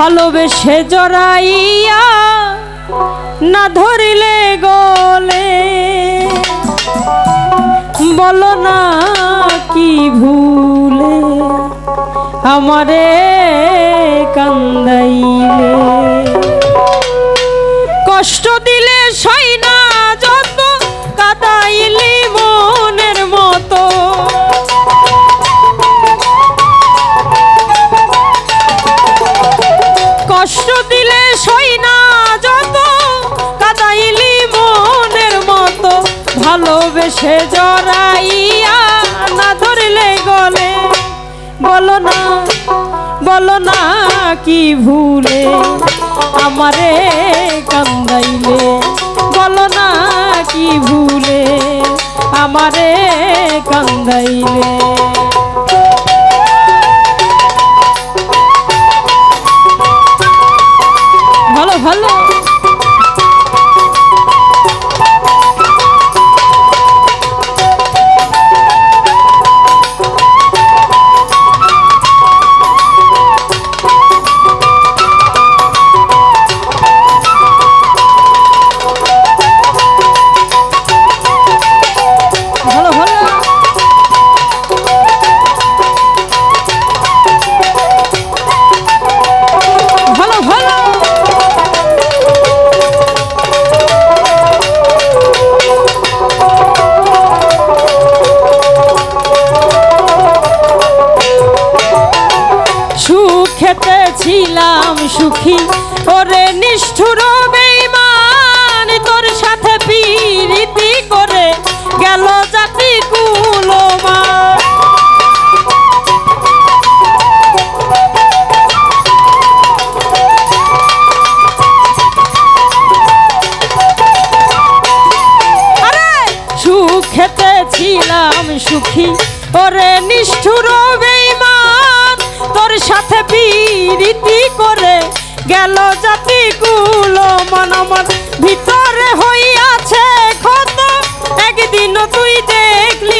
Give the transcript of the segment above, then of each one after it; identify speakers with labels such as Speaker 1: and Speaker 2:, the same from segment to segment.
Speaker 1: ভালোবেসে জড়াইয়া না ধরিলে গলে। বলো না কি ভুলে আমারে কান্দাইলে। কষ্ট দিলে সই ভালোবেসে জড়াইয়া না ধরলে গলে। বলো না বলো না কি ভুলে আমারে কান্দাইলে। বলো না কি ভুলে আমারে কান্দাইলে। সুখী। ওরে নিষ্ঠুর বেইমান তোর সাথে পিরিতি করে গেল জাতি সুখেতে ছিলাম সুখী। ওরে নিষ্ঠুর বেইমান তোর সাথে বিরীতি করে গেল জাতি মন আমার ভিতরে হইয়াছে ক্ষত। একদিন তুই দেখলি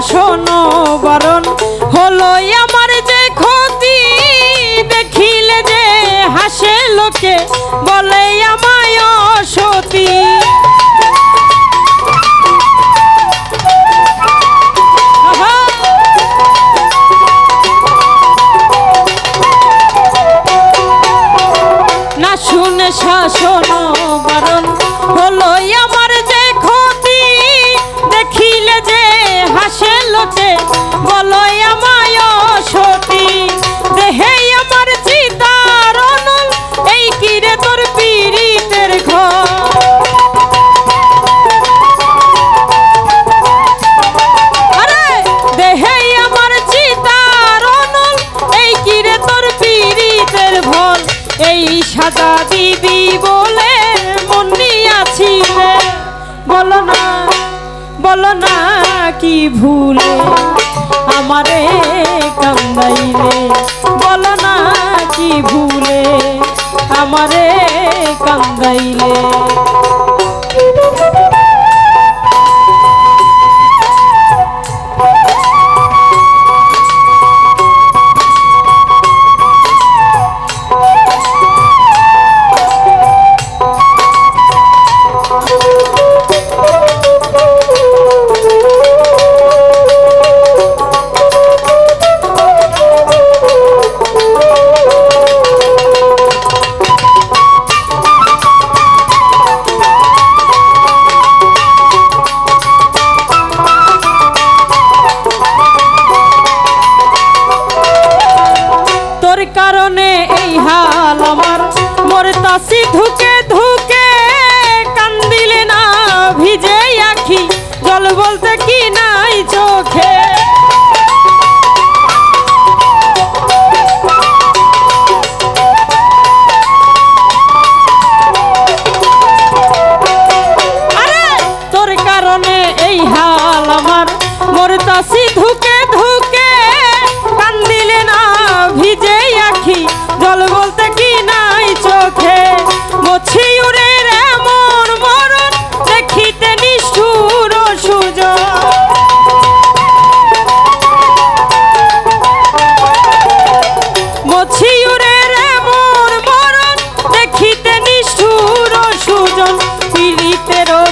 Speaker 1: শুনে শাসন বলো না বলো না কি ভুলে আমারে কান্দাইলে বলো না কি ভুলে আমারে কান্দাইলে বলতে কি নাই চোখে? তোর কারণে এই হাল আমার। মরতাসি ধুকে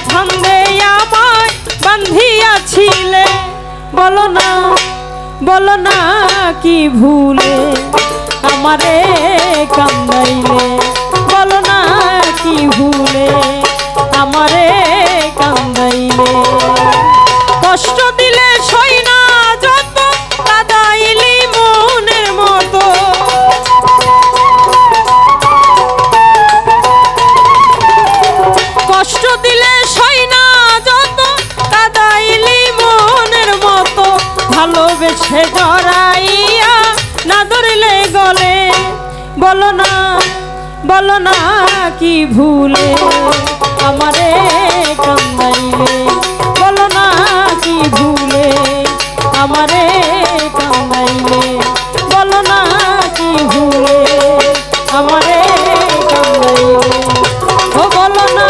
Speaker 1: ধান্দে আমায় বান্ধিয়াছিলে। বলো না বলো না কি ভুলে আমারে কান্দাইলে বলো না কি ভুলে আমারে ভালোবেসে গড়াইয়া না ধরলে গলে। বলো না বলো না কি ভুলে আমারে কান্দাইলে বলো না কি ভুলে আমারে কান্দাইলে বলো না কি ভুলে আমারে কান্দাইলে ও বলো না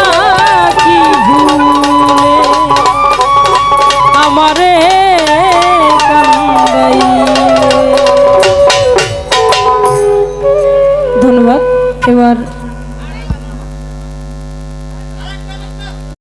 Speaker 1: কি ভুলে আমারে